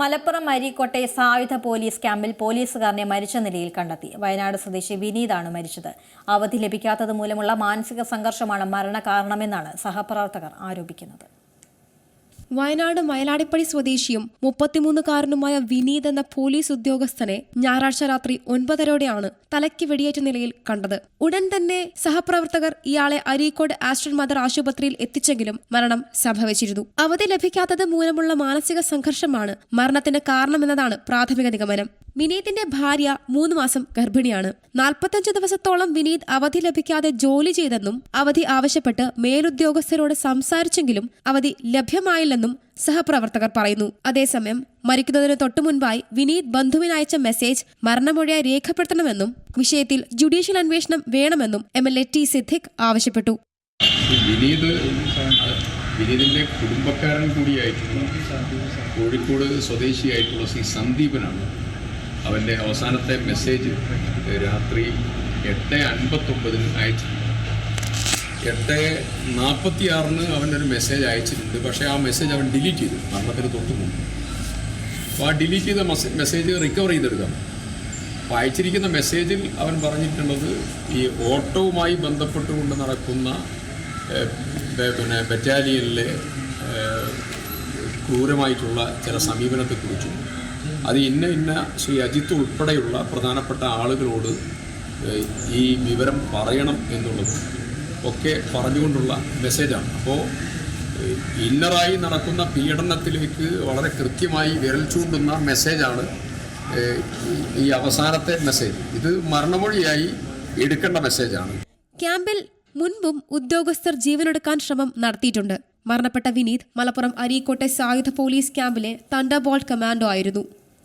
മലപ്പുറം അരീക്കോട്ടെ സായുധ പോലീസ് ക്യാമ്പിൽ പോലീസുകാരനെ മരിച്ച നിലയിൽ കണ്ടെത്തി. വയനാട് സ്വദേശി വിനീതാണ് മരിച്ചത്. അവധി ലഭിക്കാത്തത് മൂലമുള്ള മാനസിക സംഘർഷമാണ് മരണകാരണമെന്നാണ് സഹപ്രവർത്തകർ ആരോപിക്കുന്നത്. വയനാട് മയലാടിപ്പടി സ്വദേശിയും മുപ്പത്തിമൂന്നുകാരനുമായ വിനീത് എന്ന പോലീസ് ഉദ്യോഗസ്ഥനെ ഞായറാഴ്ച രാത്രി ഒൻപതരോടെയാണ് തലയ്ക്ക് വെടിയേറ്റ നിലയിൽ കണ്ടത്. ഉടൻ തന്നെ സഹപ്രവർത്തകർ ഇയാളെ അരീക്കോട് ആസ്ട്രൻ മദർ ആശുപത്രിയിൽ എത്തിച്ചെങ്കിലും മരണം സംഭവിച്ചിരുന്നു. അവധി ലഭിക്കാത്തത് മൂലമുള്ള മാനസിക സംഘർഷമാണ് മരണത്തിന് കാരണമെന്നതാണ് പ്രാഥമിക നിഗമനം. വിനീതിന്റെ ഭാര്യ മൂന്ന് മാസം ഗർഭിണിയാണ്. നാൽപ്പത്തഞ്ച് ദിവസത്തോളം വിനീത് അവധി ലഭിക്കാതെ ജോലി ചെയ്തെന്നും അവധി ആവശ്യപ്പെട്ട് മേലുദ്യോഗസ്ഥരോട് സംസാരിച്ചെങ്കിലും അവധി ലഭ്യമായില്ലെന്നും സഹപ്രവർത്തകർ പറയുന്നു. അതേസമയം മരിക്കുന്നതിന് തൊട്ടു മുൻപായി വിനീത് ബന്ധുവിനയച്ച മെസ്സേജ് മരണമൊഴിയായി രേഖപ്പെടുത്തണമെന്നും വിഷയത്തിൽ ജുഡീഷ്യൽ അന്വേഷണം വേണമെന്നും M L A T Siddique ആവശ്യപ്പെട്ടു. വിനീതിന്റെ കുടുംബക്കാരൻ കൂടിയായിട്ടുള്ള കോഴിക്കോട് സ്വദേശിയായിട്ടുള്ള ശ്രീ സന്ദീപനാണ്. അവന്റെ അവസാനത്തെ മെസ്സേജ് രാത്രി എട്ട് അൻപത്തൊമ്പതിന് അയച്ചിട്ടുണ്ട് എട്ട് നാൽപ്പത്തി ആറിന് അവനൊരു മെസ്സേജ് അയച്ചിട്ടുണ്ട്. പക്ഷേ ആ മെസ്സേജ് അവൻ ഡിലീറ്റ് ചെയ്തു. മരണത്തിന് തൊട്ട് മുമ്പ്. അപ്പോൾ ആ ഡിലീറ്റ് ചെയ്ത മെസ്സേജ് റിക്കവർ ചെയ്തെടുക്കാം. അപ്പോൾ അയച്ചിരിക്കുന്ന മെസ്സേജിൽ അവൻ പറഞ്ഞിട്ടുള്ളത് ഈ ഓട്ടവുമായി ബന്ധപ്പെട്ടുകൊണ്ട് നടക്കുന്ന പിന്നെ ബറ്റാലിയനിലെ ക്രൂരമായിട്ടുള്ള ചില സമീപനത്തെക്കുറിച്ചും അത് ഇന്ന ഇന്ന ശ്രീ അജിത്ത് ഉൾപ്പെടെയുള്ള പ്രധാനപ്പെട്ട ആളുകളോട് ഈ വിവരം പറയണം എന്നുള്ളത് ഒക്കെ പറഞ്ഞുകൊണ്ടുള്ള മെസ്സേജാണ്. അപ്പോൾ ഇന്നറായി നടക്കുന്ന പീഡനത്തിലേക്ക് വളരെ കൃത്യമായി വിരൽ ചൂണ്ടുന്ന മെസ്സേജാണ് ഈ- അവസാനത്തെ മെസ്സേജ്. ഇത് മരണമൊഴിയായി എടുക്കേണ്ട മെസ്സേജാണ്. ക്യാമ്പിൽ മുൻപും ഉദ്യോഗസ്ഥർ ജീവനെടുക്കാൻ ശ്രമം നടത്തിയിട്ടുണ്ട്. മരണപ്പെട്ട വിനീത് മലപ്പുറം അരീക്കോട്ടെ സായുധ പോലീസ് ക്യാമ്പിലെ തണ്ടർബോൾട്ട് കമാൻഡോ ആയിരുന്നു.